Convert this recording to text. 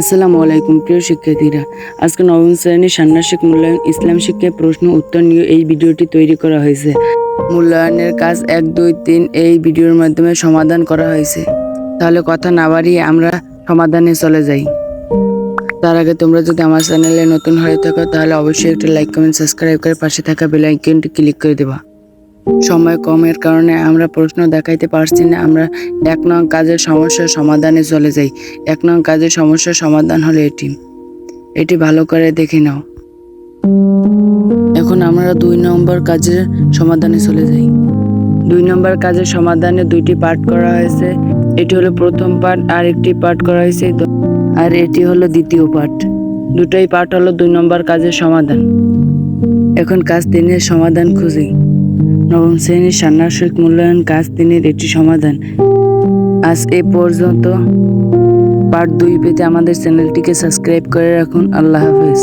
আসসালামু আলাইকুম, প্রিয় শিক্ষার্থীরা। আজকে নবম শ্রেণির ষান্মাসিক মূল্যায়ন ইসলাম শিক্ষায় প্রশ্ন উত্তর নিয়ে এই ভিডিওটি তৈরি করা হয়েছে। মূল্যায়নের কাজ এক, দুই, তিন এই ভিডিওর মাধ্যমে সমাধান করা হয়েছে। তাহলে কথা না বাড়িয়ে আমরা সমাধানে চলে যাই। তার আগে তোমরা যদি আমার চ্যানেলে নতুন হয়ে থাকো, তাহলে অবশ্যই একটা লাইক, কমেন্ট, সাবস্ক্রাইব করে পাশে থাকা বেল আইকনটি ক্লিক করে দেবা। সময় কমের কারণে আমরা প্রশ্ন দেখাইতে পারছি না। আমরা এক নং কাজের সমস্যার সমাধানে চলে যাই। এক নং কাজের সমস্যার সমাধান হলো এটি। এটি ভালো করে দেখে নাও। এখন আমরা দুই নম্বর কাজের সমাধানে চলে যাই। দুই নম্বর কাজের সমাধানে দুইটি পার্ট করা হয়েছে। এটি হলো প্রথম পার্ট আর একটি পার্ট করা হয়েছে। আর এটি হলো দ্বিতীয় পার্ট দুটোই পার্ট হলো দুই নম্বর কাজের সমাধান। এখন কাজ তিনের সমাধান খুঁজি। নবম শ্রেণির ষান্মাসিক মূল্যায়ন কাজ তিনের একটি সমাধান। আজ এ পর্যন্ত পার্ট দুই পেতে আমাদের চ্যানেলটিকে সাবস্ক্রাইব করে রাখুন। আল্লাহ হাফেজ।